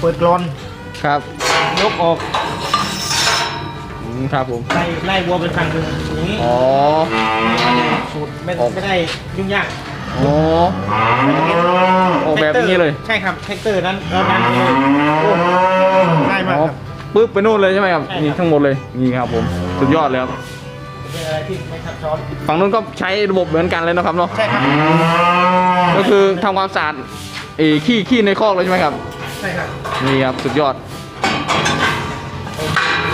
เปิดกรอนครับ ยกออกอืมครับผมไล่ไล่วัวไปทางหนึ่งอย่างนี้อ๋อ สูตรไม่ออก ไม่ได้ยุ่งยากอ๋อ ออกแบบนี้เลย ใช่ครับแท็กเตอร์นั้นแล้วนั้นเลยโอ้ง่ายมากอ๋อครับ ปึ๊บไปนู่นเลยใช่ไหมครับใช่ครับ นี่ทั้งหมดเลยนี่ครับผมสุดยอดเลยครับเป็นอะไรที่ไม่ซับซ้อนฝั่งนู้นก็ใช้ระบบเหมือนกันเลยนะครับเนาะใช่ครับก็คือทำความสะอาดเออขี้ขี้ในคอกเลยใช่ไหมครับ ใช่ครับนี่ครับสุดยอด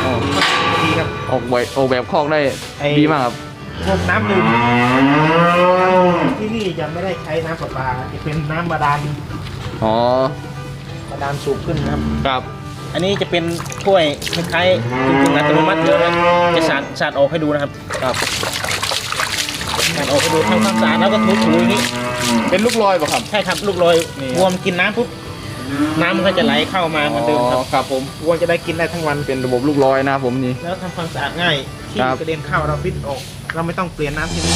อ๋อดีครับ ออกแบบออกแบบคอกได้ไอ้ ดีมากครับ พวกน้ำดื่มที่นี่จะไม่ได้ใช้น้ำประปาจะเป็นน้ำบาดาลอ๋อบาดาลสูบขึ้นนะครับ ครับ อันนี้จะเป็นถ้วยคล้ายๆจริงๆอัตโนมัติเลยนะจะสาดสาดออกให้ดูนะครับครับสาดออกให้ดูทำความสะอาดแล้วก็ถูๆอย่างนี้ เป็นลูกลอยป่ะครับ ใช่ครับ ลูกลอยนี่วัวมันกินน้ำปุ๊บ น้ำมันก็จะไหลเข้ามาเหมือนเดิมครับ ครับผมวัวจะได้กินได้ทั้งวันเป็นระบบลูกลอยนะครับผมนี่ แล้วทำความสะอาดง่ายที่ครับ กระเด็นเข้าเราฟิตออก เราไม่ต้องเปลี่ยนน้ำที่นี่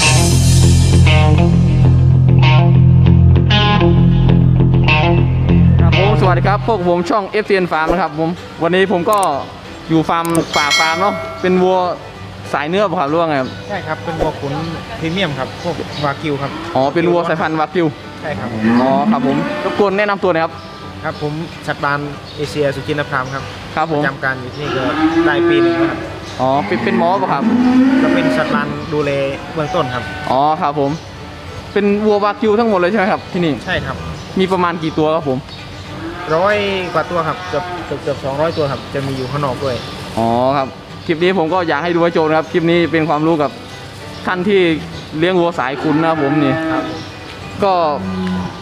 ครับผมสวัสดีครับพวกผมช่อง f อ n Farm นะครับผมวันนี้ผมก็อยู่ฟาร์มป่าฟาร์มเนาะเป็นวัวสายเนื้อป่ะครับหรือว่าไงครับใช่ครับเป็นวัวขุนพรีเมียมครับพวกวากิวครับอ๋อเป็นวัวสายพันธุ์วากิวใช่ครับอ๋อครับผมรบกวนแนะนำตัวหนะครับ ครับผมชัดบานเอเชียสุจินพรามครับครับผมประจำการอยู่ที่นี่ก็ได้ปีหนึ่งแล้วครับอ๋อเป็นเป็นหมอป่ะครับก็เป็นชัดบานดูแลเบื้องต้นครับ อ๋อครับผม เป็นวัววากิวทั้งหมดเลยใช่ไหมครับที่นี่ใช่ครับมีประมาณกี่ตัวครับผมร้อยกว่าตัวครับเกือบเกือบเกือบสองร้อยตัวครับ จะมีอยู่ข้างนอกด้วย อ๋อครับคลิปนี้ผมก็อยากให้ดูไว้โจนะครับคลิปนี้เป็นความรู้กับท่านที่เลี้ยงวัวสายคุณนะครับผมนี่ครับ ก็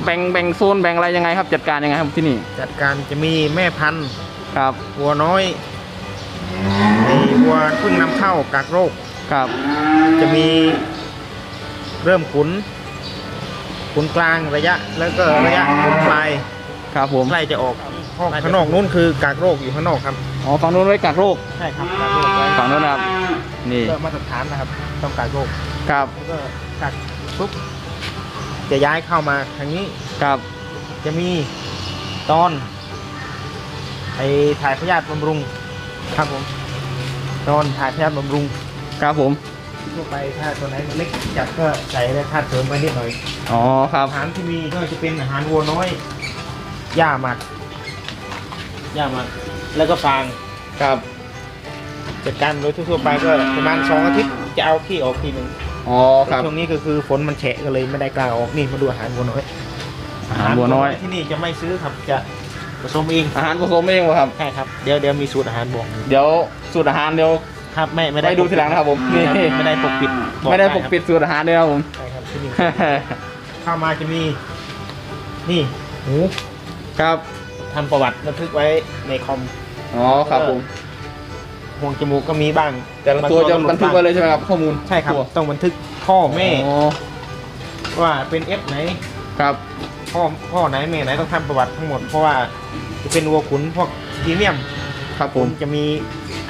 แบ่งแบ่งโซนแบ่งอะไรยังไงครับ จัดการยังไงครับที่นี่จัดการจะมีแม่พันธุ์ครับวัวน้อยไอ้วัวเพิ่งนำเข้ากักโรค ครับจะมีเริ่มขุน ขุนกลางระยะ แล้วก็ระยะขุนปลายครับผมใกล้จะออกห้องข้างนอกนู้นคือกักโรคอยู่ข้างนอกครับอ๋อฝั่งนู้นไว้กักโรคใช่ครับกักโรคไว้ฝั่งนู้นนะครับนี่เพื่อมาตรฐานนะครับต้องกักโรคครับแล้วก็กักปุ๊บ จะย้ายเข้ามาทางนี้ครับจะมีตอนไอถ่ายพยาธิบำรุงครับผมตอนถ่ายพยาธิบำรุงครับผมทั่วไปถ้าตัวไหนมันเล็กจัดก็ใส่ได้ธาตุเสริมไปนิดหน่อยอ๋อครับอาหารที่มีก็จะเป็นอาหารวัวน้อยหญ้าหมักหญ้าหมักแล้วก็ฟางครับจัดการโดยทั่วๆไปก็ประมาณสองอาทิตย์จะเอาขี้ออกทีหนึ่ง อ๋อครับช่วงนี้ก็คือฝนมันแฉะก็เลยไม่ได้กล้าออกนี่มาดูอาหารวัวน้อยอาหารวัวน้อยที่นี่จะไม่ซื้อครับจะผสมเองอาหารผสมเองวะครับใช่ครับเดี๋ยวเดี๋ยวมีสูตรอาหารบอกเดี๋ยวสูตรอาหารเดี๋ยวครับไม่ไม่ได้ไปดูทีหลังนะครับผมนี่ไม่ได้ปกปิดบอกไม่ได้ปกครับปิดสูตรอาหารเลยครับผมใช่ครับที่นี่เข้ามาจะมีนี่หูครับทำประวัติบันทึกไว้ในคอมอ๋อครับผม ห่วงจมูกก็มีบ้างแต่ละตัวจะบันทึกไว้เลยใช่ไหมครับข้อมูลใช่ครับตัวต้องบันทึกพ่อแม่อ๋อว่าเป็นเอฟไหนครับพ่อพ่อไหนแม่ไหนต้องทำประวัติทั้งหมดเพราะว่าจะเป็นวัวขุนพวกพรีเมียม ครับผมจะมี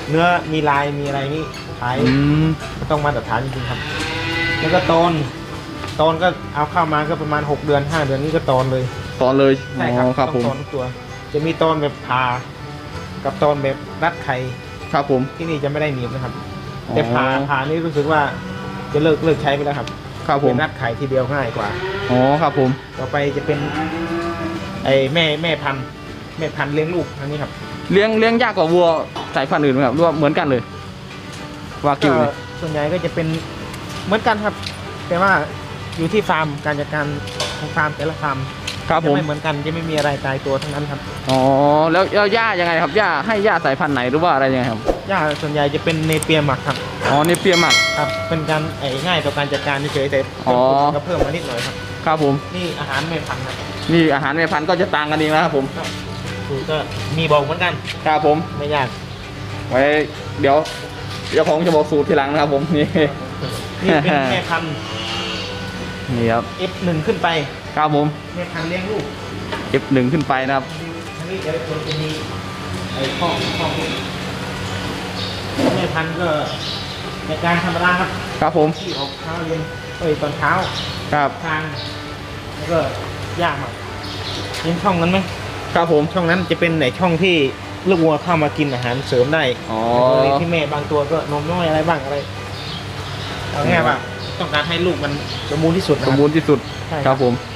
เนื้อมีลายมีอะไรนี่ขายอืมก็ต้องมาตรฐานจริงๆครับ แล้วก็ตอนตอนก็เอาเข้ามาก็ประมาณ 6 เดือน 5 เดือนนี่ก็ตอนเลย ตอนเลยใช่ครับอ๋อครับต้ผองมตอนทุกตัว จะมีตอนแบบผ่ากับตอนแบบรัดไข่ ครับผม ที่นี่จะไม่ได้หนีบนะครับ อ๋อ แต่ผ่าผ่านี่รู้สึกว่าจะเลิกเลิกใช้ไปแล้วครับครับผเป็มนรัดไข่ทีเดียวง่ายกว่า อ๋อครับผมต่อไปจะเป็นไอ้แม่แม่พันธุ์แม่พันธุ์เลี้ยงลูกอันนี้ครับเลี้ยงเลี้ยงยากกว่าวัวสายพันธุ์อื่นไหมครับหรือว่าเหมือนกันเลย วากิวก็เนี่ยส่วนใหญ่ก็จะเป็นเหมือนกันครับ แต่ว่าอยู่ที่ฟาร์มการจัดการของฟาร์มแต่ละฟาร์ม ครับจะผมไม่เหมือนกันจะไม่มีอะไรตายตัวทั้งนั้นครับอ๋อแล้วแล้วย่ายังไงครับย่าให้ย่าสายพันธุ์ไหนหรือว่าอะไรยังไงครับหญ้าส่วนใหญ่จะเป็นเนเปียหมักครับอ๋อนี่เปียหมัก ครับเป็นการไอ้ง่ายต่อการจัดการเฉยๆแต่อ๋อ ก็เพิ่มมานิดหน่อยครับ ครับผมนี่อาหารแม่พันธุ์ครับนี่อาหารแม่พันธุ์ก็จะต่างกันเองนะครับผมคือก็มีบอกเหมือนกันครับผม ไม่ยาก ไว้เดี๋ยวเดี๋ยวของจะบอกสูตรทีหลังนะครับผมนี่ นี่เป็นแม่พันธุ์ นี่ครับ F1 ขึ้นไป ครับผมแม่พันธุ์เลี้ยงลูก F1 ขึ้นไปนะครับทั้งนี้เดี๋ยวเราจะมีไอ้ข้อข้อมูลแม่พันธุ์ก็ในการธรรมดาครับ ครับผมที่ออกเช้าเย็นเอ้ยตอนเช้าครับทางแล้วก็ยากมากเห็นช่องนั้นไหมครับผมช่องนั้นจะเป็นไหนช่องที่ลูกวัวเข้ามากินอาหารเสริมได้อ๋อในกรณีที่แม่บางตัวก็นมน้อยอะไรบ้างอะไรเอาง่ายๆว่าต้องการให้ลูกมันสมบูรณ์ที่สุดนะสคมรับบูรณ์ที่สุดใช่ครับผมนี่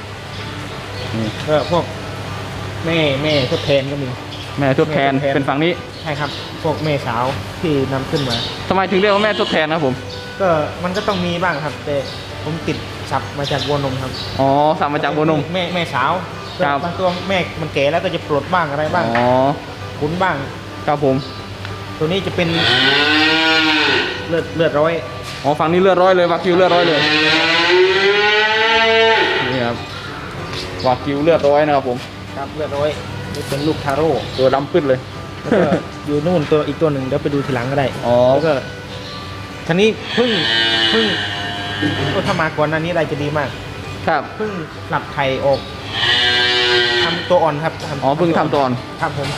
ก็พวกแม่แม่ทดแทนก็มี แม่ทดแทนแม่ทดแทน เป็นฝั่งนี้ใช่ครับ พวกแม่สาวที่นำขึ้นมา ทำไมถึงเรียกว่าแม่ทดแทนนะครับผมก็มันก็ต้องมีบ้างครับ แต่ผมติดสับมาจากวัวนมครับอ๋อสั่งมาจากโบนม แม่แม่สาวครับ บางตัวแม่มันแก่แล้วก็จะปลดบ้างอะไรบ้างอ๋อขุนบ้าง ครับผมตัวนี้จะเป็นเลือดเลือดร้อยอ๋อฝั่งนี้เลือดร้อยเลย วากิวเลือดร้อยเลยนี่ครับ วากิวเลือดร้อยนะครับผมครับเลือดร้อยนี่เป็นลูกทาโร่ตัวดำปึ๊ดเลยแล้วก็อยู่นู่นตัวอีกตัวหนึ่งเดี๋ยวไปดูทีหลังก็ได้อ๋อแล้วก็ทีนี้เพึ่งเพึ่งก็ถ้ามาก่อนหน้านี้ได้จะดีมาก ครับเพิ่งหลับไข่ออกทำตัวอ่อนครับอ๋อเพิ่งทำตัวอ่อนครับผม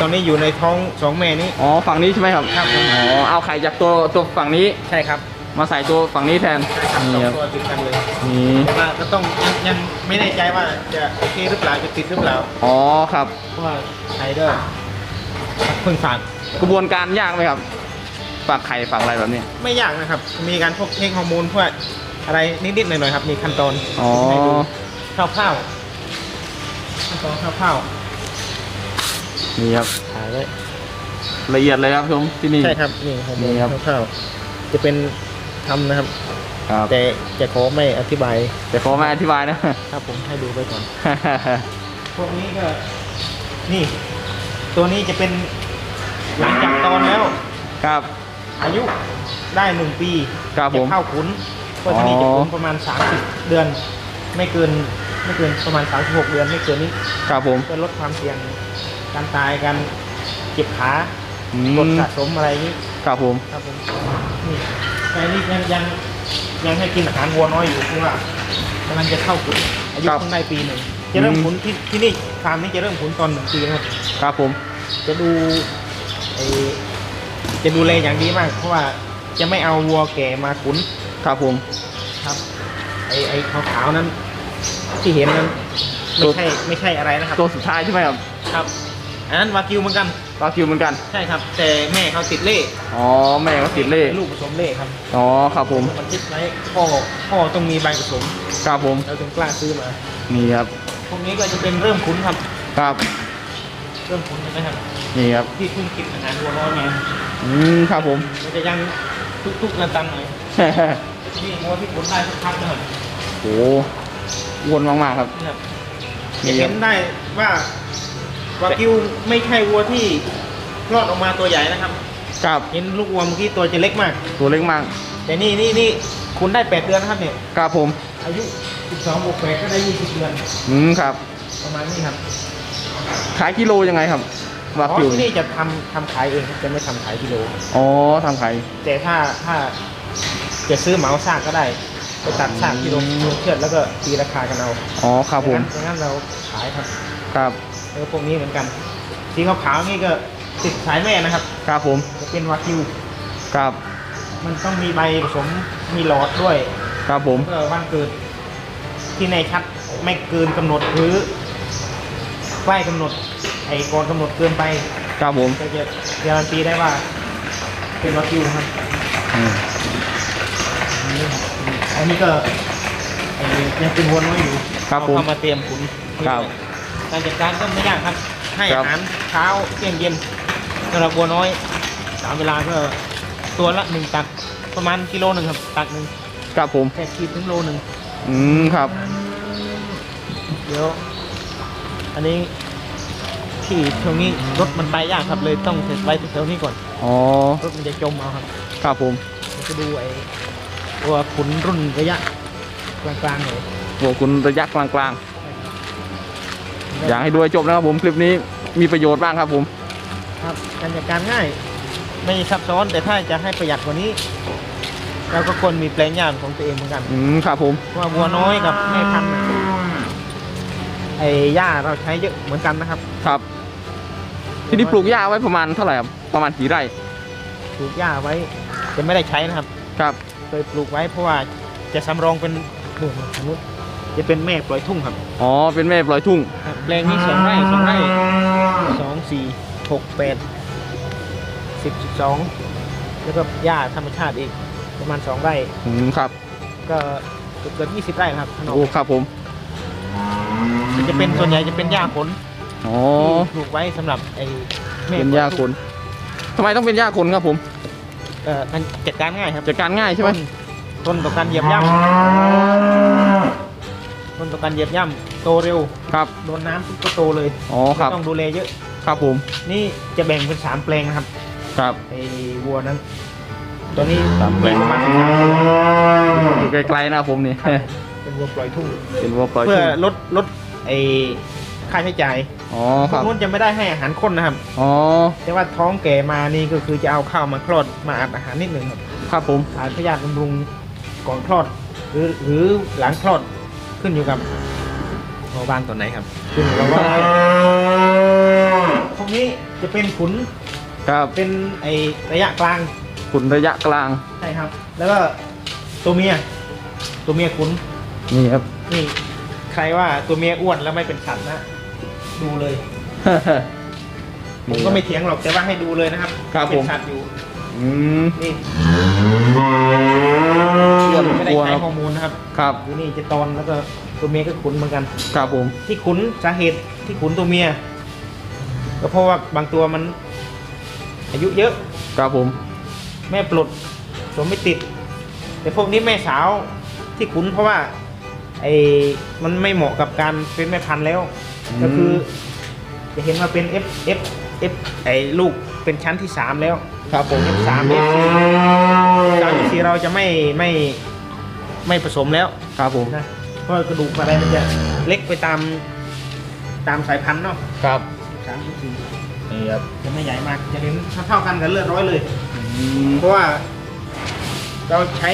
ตอนนี้อยู่ในท้องสองแม่นี้อ๋อฝั่งนี้ใช่ไหมครับครับผมอ๋อเอาไข่จากตัวตัวฝั่งนี้ใช่ครับ มาใส่ตัวฝั่งนี้แทนใช่ครับสนี่องครับตัวติดกันเลยนี่แต่ว่าก็ต้องยังยังไม่แน่ใจว่าจะโอเคหรือเปล่าจะติดหรือเปล่าอ๋อครับเพราะว่าไข่ก็เพิ่งฝากกระบวนการยากไหมครับฝากไข่ฝากอะไรแบบนี้ ไม่ยากนะครับ มีการพวกเทคฮอร์โมนพวกอะไรนิดๆหน่อยๆครับ มีขั้นตอนอ๋อ ให้ดูคร่าวๆขั้นตอนคร่าวนี่ครับๆถ่ายไว้ ละเอียดเลยครับชมที่นี่ ใช่ครับนี่ฮอร์โมนนี่ครับ คร่าวๆจะเป็น ทำนะครับ ครับแต่จะขอไม่อธิบายแต่ขอมาอธิบายนะ ครับผมให้ดูไปก่อน พวกนี้ก็ นี่ ตัวนี้จะเป็นหลังจากตอนแล้ว ครับ อายุได้หนึ่งปีครับผมจะเข้าขุนก็ทีนี้จะขุนประมาณ 30 เดือน ไม่เกินไม่เกินประมาณ 36 เดือนไม่เกินนี้ครับผมเพื่อลดความเสี่ยงการตายการเจ็บขาอื กดมสะสมอะไรนี้ครับผมครับผมนี่แต่นี่ยังยังยังให้กินอาหารวัวน้อยอยู่เพราะว่ากำลังจะเข้าขุนอายุครับ เพิ่งได้ปีหนึ่งจะเริ่มอืมขุนที่ที่นี่ฟาร์มนี้จะเริ่มขุนตอนหนึ่งปีนะครับ ครับผม จะดูไอจะดูแลอย่างดีมาก เพราะว่าจะไม่เอาวัวแก่มาขุนครับผม ครับ ไอไอขาวๆนั้น ที่เห็นนั้นไม่ใช่ไม่ใช่อะไรนะครับ ตัวสุดท้ายใช่ไหมครับ ครับ อันนั้นวากิวเหมือนกันวากิวเหมือนกัน ใช่ครับ แต่แม่เขาติดเล่อ๋อแม่ก็ติดเล่ลูกผสมเล่ครับอ๋อครับผมมันคิดไว้พ่อพ่อต้องมีใบผสมครับผมเราถึงกล้าซื้อมานี่ครับพวกนี้ก็จะเป็นเริ่มคุ้นครับครับเริ่มคุ้นใช่ไหมครับนี่ครับที่เพิ่งกินอาหารวัวน้อยไงอืมครับผมมันจะยังทุกๆระตันหน่อยนี่วัวที่ขุนได้สักพักนะครับโอ้วนมากๆครับนี่ครับนี่จะครัเห็บนได้ว่า วากิวไม่ใช่วัวที่คลอดออกมาตัวใหญ่นะครับ ครับเห็นลูกวัวเมื่อกี้ตัวจะเล็กมาก ตัวเล็กมาก แต่นี่นี่นี่คุณได้8เดือนนะครับเนี่ยครับผม อายุ12บวก8ก็ได้20เดือน อืมครับ ประมาณนี้ครับ ขายกิโลยังไงครับวาอ๋อกิวที่นี่จะทำทำขายเองครับจะไม่ทำขายกิโลอ๋อทำขายแต่ถ้าถ้าจะซื้อเหมาซากก็ได้ไปตัดซากกิโลกิโลเชือดแล้วก็ตีราคากันเอาอ๋อครับผมอย่างนั้นอย่างนั้นเราขายครับ ครับ แล้วก็พวกนี้เหมือนกันสีขาวๆนี่ก็ติดสายแม่นะครับครับผมจะเป็นวากิวครับมันต้องมีใบผสมมีหลอดด้วยครับผมแล้วก็วันเกิด ที่ในชัดไม่เกินกำหนดหรือใกล้กำหนดไอ้ก่อนกำหนดเกินไปครับผมก็จะการันตีได้ว่า เป็นวากิวครับอืมอันนี้ก็ไอ้ยังเป็นวนไว้อยู่ครับเอาผมเข้ามาเตรียมขุนครับ การจัดการก็ไม่ยากครับ ให้ครัอาบหารเช้าเที่ยงเย็นสำหรับวัวน้อยสามเวลาก็ตัวละหนึ่งตักประมาณกิโลหนึ่งครับ ตักหนึ่งครับผมแค่ขีดถึงโลหนึ่งอืมครับ เดี๋ยว อันนี้ที่ตรงนี้รถมันไปยากครับเลยต้องเสร็จไว้แถวๆนี้ก่อนอ๋อรถมันจะจมเอาครับ ครับผมมันจะดูไอ้ตัวขุนรุ่นระยะกลางๆหน่อยโอ้คุณระยะกลางๆ อยากให้ดูให้จบนะครับผมคลิปนี้มีประโยชน์บ้างครับผมครับการจัดการง่าย ไม่ซับซ้อนแต่ถ้าจะให้ประหยัดกว่านี้เราก็ควรมีแปลงหญ้าของตัวเองเหมือนกันอืมครับผมเพราะว่าวัวน้อยกับแม่พันธุ์น่ะไอ้หญ้าเราใช้เยอะเหมือนกันนะครับครับ ที่นี่ปลูกหญ้าไว้ประมาณเท่าไหร่ครับประมาณกี่ไร่ปลูกหญ้าไว้จะไม่ได้ใช้นะครับ ครับ เคยปลูกไว้เพราะว่าจะสำรองเป็นหนึ่งสมมติ จะเป็นแม่ปล่อยทุ่งครับอ๋อเป็นแม่ปล่อยทุ่งครับแปลงนี้สองไร่สองไร่สองสี่หกแปดสิบสิบสองแล้วก็หญ้าธรรมชาติอีกประมาณสองไร่ อืมครับก็เกือบเกือบยี่สิบไร่ครับถนนโอ้ครับผมจะเป็นส่วนใหญ่จะเป็นหญ้าขนอ๋อที่ปลูกไว้สำหรับไอ้แม่เป็นหญ้าคนทำไมต้องเป็นหญ้าคนครับผมเอ่อมันจัดการง่ายครับจัดการง่ายใช่ไหม ต้นต้นต่อการเหยียบย่ำ ต้นต่อการเหยียบย่ำโตเร็วครับโดนน้ำปุ๊บก็โตเลยอ๋อครับไม่ต้องดูแลเยอะ ครับผม นี่จะแบ่งเป็นสามแปลงนะครับครับไอ้วัวนั้นตัวนี้สามแปลงประมาณสามตัวอยู่ไกลๆนะผมนี่เป็นวัวปล่อยทุ่งเป็นวัวปล่อยเพื่อทุ่งลดลดไอ้ค่าใช้จ่ายอ๋อพควรักบนู้นจะไม่ได้ให้อาหารข้นนะครับ อ๋อแต่ว่าท้องแก่มานี่ก็คือจะเอาข้าวมาคลอดมาอัดอาหารนิดหนึ่งครับครับผมทานพยาธิบำรุงก่อนคลอด หรือหรือหลังคลอด ขึ้นอยู่กับหมอบ้านตัวไหนครับขึ้นอยู่กับว่าพวกนี้จะเป็นขุนครับเป็นไอระยะกลางขุนระยะกลางใช่ครับ แล้วก็ตัวเมียตัวเมียขุนนี่ครับนี่ ใครว่าตัวเมียอ้วนแล้วไม่เป็นสัตว์นะดูเลย ผมก็ไม่เถียงหรอกแต่ว่าให้ดูเลยนะครับ ครับเป็ผนมสัตว์อยู่ อืมนี่ อ้วนไม่ได้กลัวใช้ครับฮอร์โมนนะครับครับอยู่นี่จะตอนแล้วก็ตัวเมียก็ขุนเหมือนกัน ครับผม ที่ขุนสาเหตุที่ขุนตัวเมียก็เพราะว่าบางตัวมัน อายุเยอะ ครับผม แม่ปลดสวมไม่ติด แต่พวกนี้แม่สาวที่ขุนเพราะว่าไอ้มันไม่เหมาะกับการเป็นแม่พันธุ์แล้วอืมก็คือ จะเห็นว่าเป็น F F F ไอ้ลูกเป็นชั้นที่สามแล้ว ครับผม F สาม F สี่สาม F สี่เราจะไม่ไม่ไม่ผสมแล้วครับผมนะเพราะกระดูกอะไรมันจะเล็กไปตามตามสายพันธุ์เนาะครับสามสี่นี่ครับจะไม่ใหญ่มากจะเน้นเท่าๆกันกับเลือดร้อยเลยอืมเพราะว่า เราใช้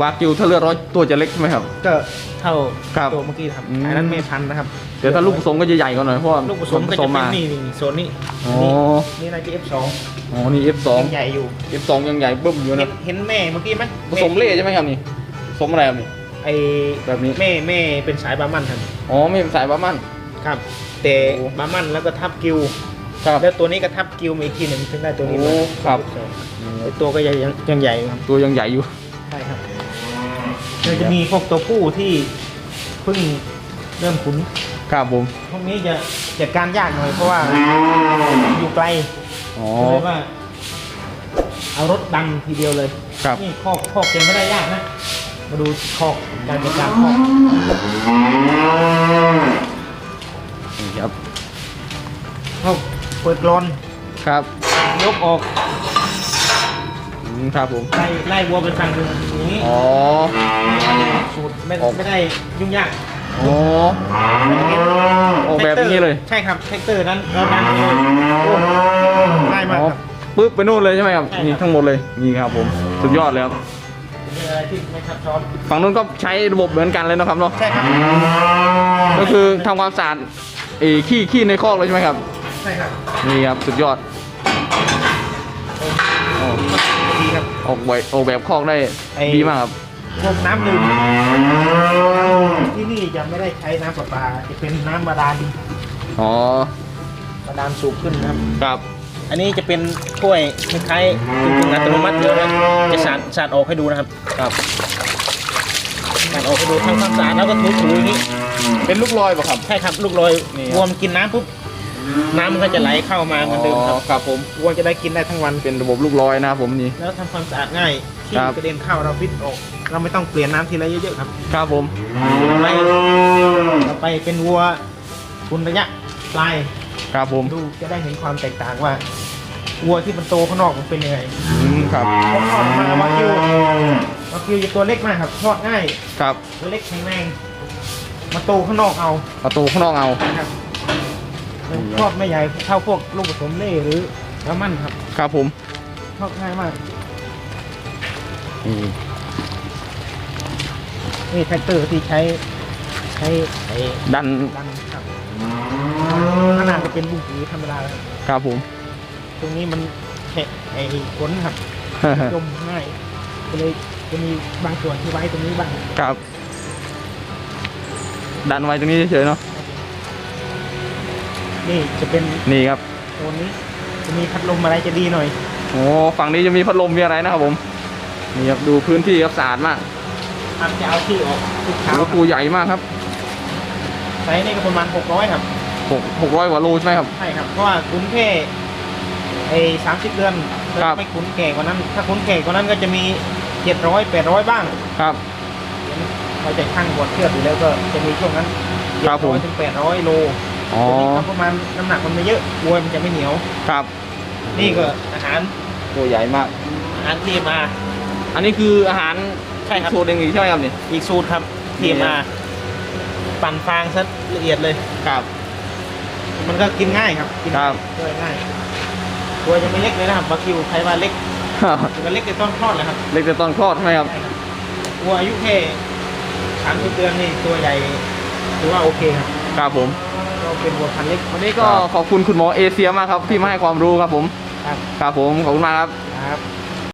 วากิวถ้าเลือดร้อยตัวจะเล็กใช่ไหมครับ ก็เท่าครับตัวเมื่อกี้ครับอืมอันนั้นไม่พันธุ์นะครับเดี๋ยวถ้าลูกผสมก็จะใหญ่กว่าหน่อยเพราะว่าลูกผสมก็จะเป็นมานี่นี่โซนนี้อ๋อนี่นี่น่าจะ F2 อ๋อนี่ F2 ยังใหญ่อยู่ F2 ยังใหญ่บึ้มอยู่เห็นะนเห็นแม่เมื่อกี้ไหมผสมเล่ใช่ไหมครับนี่ผสมอะไรครับนี่ไอแบบนี้แม่แม่เป็นสายบาร์มันครับอ๋อไม่เป็นสายบาร์มันครับแต่โอ้บาร์มันแล้วก็ทับกิวครับแล้วตัวนี้ก็ทับกิวมาอีกทีหนึ่งถึงได้ตัวนี้โอ้มาครับแต่ตัวก็ยังยังยังใหญ่อยู่ครับตัวยังใหญ่อยู่ใช่ครับเราจะมีพวกตัวผู้ที่เพิ่งเริ่มขุน ครับผมพวกนี้จะจัดการยากหน่อยเพราะว่าอยู่ไกลอ๋อ ก็เลยว่า เอารถดันทีเดียวเลยครับ นี่คอกคอกยังไม่ได้ยากนะ มาดูคอกการจัดการคอกนี่ครับคอกเปิดกรอนครับยกออกอืมครับผมไล่ไล่วัวไปฝั่งหนึ่งอย่างนี้อ๋อ สูตรไม่ออก ไม่ได้ยุ่งยาก อ๋อออกแบบนี้เลย ใช่ครับแท็กเตอร์นั้นเราดันเลยโอ้ง่ายมากอ๋อครับ ปึ๊บไปนู่นเลยใช่ไหมครับ ใช่ครับ นี่ทั้งหมดเลย นี่ครับผม สุดยอดเลยครับ มีอะไรที่ไม่ซับซ้อนฝั่งนู้นก็ใช้ระบบเหมือนกันเลยนะครับเนาะ ใช่ครับก็คือทำความสะอาดเอ้ขี้ขี้ในคอกเลยใช่ไหมครับ ใช่ครับนี่ครับสุดยอดอ๋อดีครับ ออกแบบออกแบบคอกได้ไอ้ ดีมากครับ พวกน้ำดื่มที่นี่จะไม่ได้ใช้น้ำประปา จะเป็นน้ำบาดาลอ๋อบาดาลสูบขึ้นนะครับ ครับอันนี้จะเป็นถ้วยคล้ายๆกึ่งๆอัตโนมัติเดี๋ยวนะจะสาดสาดออกให้ดูนะครับครับสาดออกให้ดูทำความสะอาดแล้วก็ถูๆอย่างนี้เป็นลูกลอยป่ะครับ ใช่ครับลูกลอยนี่ครับวัวมันกินน้ำปุ๊บน้ำมันก็จะไหลเข้ามาเหมือนเดิมครับครับผมวัวจะได้กินได้ทั้งวันเป็นระบบลูกลอยนะครับผมนี่แล้วทำความสะอาดง่ายที่ครับกระเด็นเข้าเราฟิตออก เราไม่ต้องเปลี่ยนน้ำทีละเยอะๆครับครับผมไปต่อไปเป็นวัวคุณระยะปลายครับผมดูจะได้เห็นความแตกต่างว่าวัวที่มันโตข้างนอกมันเป็นยังไงอืมครับพอคลอดออกมาวากิววากิวจะตัวเล็กมากครับคลอดง่ายครับตัวเล็กแข็งแรงมาโตข้างนอกเอาประตูข้างนอกเอานะครับมันคลอดไม่ใหญ่เท่าพวกลูกผสมเล่หรือน้ำมันครับครับผม คลอดง่ายมากนี่ นี่แท็กเตอร์ที่ใช้ใช้ไอ้ดันดันครับขนาดจะเป็นบุ้งผีธรรมดาครับครับผม ตรงนี้มันแฉะไอ้ขนครับจมง่ายก็เลยจะมีบางส่วนที่ไว้ตรงนี้บ้างครับ ดันไว้ตรงนี้เฉยๆเนาะนี่จะเป็นนี่ครับโซนนี้จะมีพัดลมอะไรจะดีหน่อยโอ้ฝั่งนี้จะมีพัดลมมีอะไรนะครับผมนี่ครับดูพื้นที่ครับสะอาดมาก ทำจะเอาที่ออกทุกเช้าโอ้ปูใหญ่มากครับไซส์นี่ก็ประมาณ600ครับหกหกร้อยกว่าโลใช่ไหมครับ ใช่ครับ เพราะว่าคุ้นแค่ไอ้สามสิบเดือนครับไม่คุ้นแก่กว่านั้น ถ้าคุ้นแก่กว่านั้นก็จะมีเจ็ดร้อยแปดร้อยบ้าง ครับเราจะช่างบวดเชือกอยู่แล้วก็จะมีช่วงนั้นครับผม700ถึงแปดร้อยโลอ๋อตัวนี้ก็ประมาณน้ำหนักมันไม่เยอะวัวมันจะไม่เหนียว ครับ นี่ก็อาหารตัวใหญ่มาก อาหารที่มา อันนี้คืออาหาร ใช่ครับสูตรเองอีกใช่ไหมครับนี่อีกสูตรครับนี่ที่มาปั่นฟางซะละเอียดเลยครับ มันก็กินง่ายครับกินครับง่ายง่ายตัวยังไม่เล็กเลยนะครับบาคิวใครว่าเล็กมันเล็กในต้นคลอดเลยครับเล็กแต่ตอนคลอดใช่ไหมครับวัวอายุแค่สามสิบเดือนนี่ตัวใหญ่ถือว่าโอเคครับครับผมก็เป็นวัวพันธุ์เล็กวันนี้ก็ขอบคุณคุณหมอเอเชียมากครับที่มาให้ความรู้ครับผม ครับครับผมขอบคุณมากครับครับ